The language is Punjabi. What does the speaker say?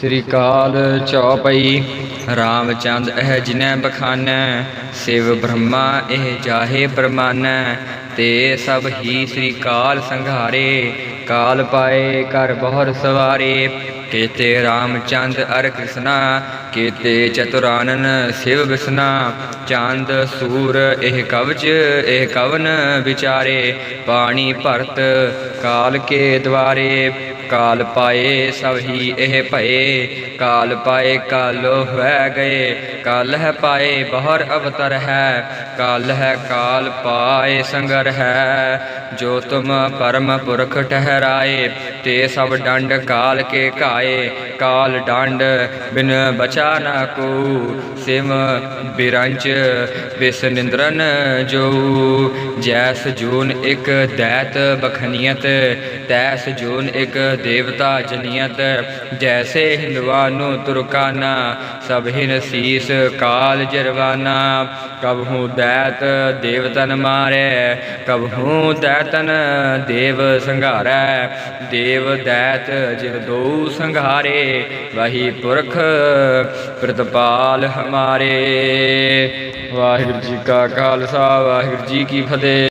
ਸ੍ਰੀ ਕਾਲ ਚੌਪਈ। ਰਾਮਚੰਦ ਇਹ ਜਿਨੈ ਬਖਾਨੈ, ਸਿਵ ਬ੍ਰਹਮਾ ਇਹ ਜਾਹੇ ਪਰਮਾਨੈ, ਤੇ ਸਭ ਹੀ ਸ੍ਰੀ ਕਾਲ ਸੰਘਾਰੇ। ਕਾਲ ਪਾਏ ਕਰ ਬਹੁਰ ਸਵਾਰੇ। ਕੇਤੇ ਰਾਮਚੰਦ ਅਰ ਕ੍ਰਿਸ਼ਨਾ ਕੇਤੇ ਚਤੁਰਾਨਨ ਸਿਵ ਬਿਸਨਾ। ਚੰਦ, ਸੂਰ, ਇਹ ਕਵਚ, ਇਹ ਕਵਨ ਵਿਚਾਰੇ। ਪਾਣੀ ਭਰਤ, ਕਾਲ ਕੇ ਦਵਾਰੇ ਕਾਲ ਪਾਏ ਸਭ ਹੀ ਇਹ ਭਏ। ਕਾਲ ਪਾਏ, ਕਾਲੋ ਹੋਇ ਗਏ। ਕਾਲ ਹੈ ਪਾਏ, ਬਹੁਰ ਅਵਤਰ ਹੈ। ਕਾਲ ਹੈ, ਕਾਲ ਪਾਏ, ਸੰਗਰ ਹੈ। ਜੋ ਤੁਮ ਪਰਮ ਪੁਰਖ ਠਹਿਰਾਏ, ਤੇ ਸਭ ਡੰਡ ਕਾਲ ਕੇ ਕਾਏ ਕਾਲ ਡੰਡ ਬਿਨ ਬਚਾ ਨਾ ਕੋ, ਸਿਮ ਬਿਰੰਚ ਬਿਸ ਨਿੰਦਰਨ ਜੋ ਜੈਸ ਜੂਨ ਇੱਕ ਦੈਤ ਬਖਨੀਅਤ, ਤੈਸ ਜੂਨ ਇੱਕ ਦੇਵਤਾ ਜਨੀਅਤ, ਜੈਸੇ ਹਿੰਦਵਾਨੂ ਤੁਰਕਾਨਾ, ਸਭ ਹਿਨ ਸੀਸ ਕਾਲ ਜਰਵਾਨਾ। ਕਬਹੂ ਦੈਤ ਦੇਵਤਨ ਮਾਰੈ ਕਬਹੂ ਦੈਤਨ ਦੇਵ ਸੰਘਾਰੈ। ਦੇਵ ਦੈਤ ਜਿਨ ਦੋ ਸੰਘਾਰੇ, ਵਹੀ ਪੁਰਖ ਪ੍ਰਤਪਾਲ ਹਮਾਰੇ। ਵਾਹਿਗੁਰੂ ਜੀ ਕਾ ਖਾਲਸਾ, ਵਾਹਿਗੁਰੂ ਜੀ ਕੀ ਫਤਿਹ।